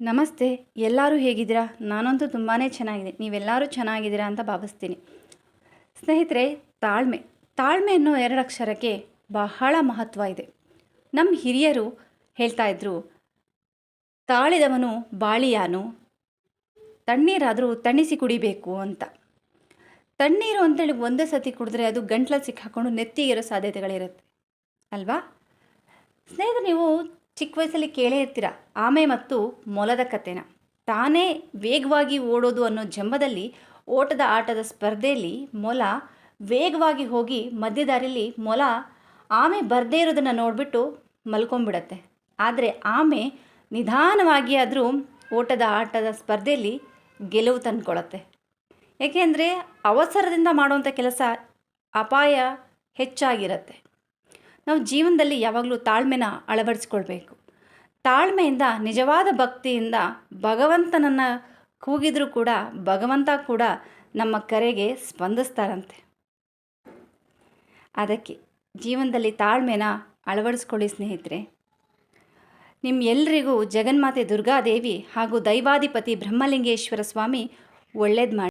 ನಮಸ್ತೆ, ಎಲ್ಲರೂ ಹೇಗಿದ್ದೀರಾ? ನಾನಂತೂ ತುಂಬಾ ಚೆನ್ನಾಗಿದೆ. ನೀವೆಲ್ಲರೂ ಚೆನ್ನಾಗಿದ್ದೀರಾ ಅಂತ ಭಾವಿಸ್ತೀನಿ. ಸ್ನೇಹಿತರೆ, ತಾಳ್ಮೆ. ತಾಳ್ಮೆ ಅನ್ನೋ ಎರಡು ಅಕ್ಷರಕ್ಕೆ ಬಹಳ ಮಹತ್ವ ಇದೆ. ನಮ್ಮ ಹಿರಿಯರು ಹೇಳ್ತಾ ಇದ್ರು, ತಾಳಿದವನು ಬಾಳಿಯಾನು, ತಣ್ಣೀರಾದರೂ ತಣ್ಣಿಸಿ ಕುಡಿಬೇಕು ಅಂತ. ತಣ್ಣೀರು ಅಂತೇಳಿ ಒಂದೇ ಸತಿ ಕುಡಿದ್ರೆ ಅದು ಗಂಟ್ಲಲ್ಲಿ ಸಿಕ್ಕಾಕೊಂಡು ನೆತ್ತಿಗಿರೋ ಸಾಧ್ಯತೆಗಳಿರುತ್ತೆ. ಅಲ್ವಾ? ಸ್ನೇಹಿತರೆ, ನೀವು ಚಿಕ್ಕ ವಯಸ್ಸಲ್ಲಿ ಕೇಳೇ ಇರ್ತೀರ. ಆಮೆ ಮತ್ತು ಮೊಲದ ಕಥೆನ. ತಾನೇ ವೇಗವಾಗಿ ಓಡೋದು ಅನ್ನೋ ಜಂಬದಲ್ಲಿ ಓಟದ ಆಟದ ಸ್ಪರ್ಧೆಯಲ್ಲಿ ಮೊಲ ವೇಗವಾಗಿ ಹೋಗಿ ಮಧ್ಯದಾರಿಯಲ್ಲಿ ಮೊಲ ಆಮೆ ಬರದೇ ಇರೋದನ್ನು ನೋಡಿಬಿಟ್ಟು ಮಲ್ಕೊಂಬಿಡತ್ತೆ ಆದರೆ ಆಮೆ ನಿಧಾನವಾಗಿ ಆದರೂ ಓಟದ ಆಟದ ಸ್ಪರ್ಧೆಯಲ್ಲಿ ಗೆಲುವು ತಂದ್ಕೊಳ್ಳುತ್ತೆ ಏಕೆಂದರೆ ಅವಸರದಿಂದ ಮಾಡುವಂಥ ಕೆಲಸ ಅಪಾಯ ಹೆಚ್ಚಾಗಿರುತ್ತೆ. ನಾವು ಜೀವನದಲ್ಲಿ ಯಾವಾಗಲೂ ತಾಳ್ಮೆನ ಅಳವಡಿಸ್ಕೊಳ್ಬೇಕು. ತಾಳ್ಮೆಯಿಂದ, ನಿಜವಾದ ಭಕ್ತಿಯಿಂದ ಭಗವಂತನನ್ನು ಕೂಗಿದರೂ ಕೂಡ, ಭಗವಂತ ಕೂಡ ನಮ್ಮ ಕರೆಗೆ ಸ್ಪಂದಿಸ್ತಾರಂತೆ. ಅದಕ್ಕೆ ಜೀವನದಲ್ಲಿ ತಾಳ್ಮೆನ ಅಳವಡಿಸ್ಕೊಳ್ಳಿ ಸ್ನೇಹಿತರೆ. ನಿಮ್ಮ ಎಲ್ರಿಗೂ ಜಗನ್ಮಾತೆ ದುರ್ಗಾದೇವಿ ಹಾಗೂ ದೈವಾಧಿಪತಿ ಬ್ರಹ್ಮಲಿಂಗೇಶ್ವರ ಸ್ವಾಮಿ ಒಳ್ಳೇದು ಮಾಡಿ.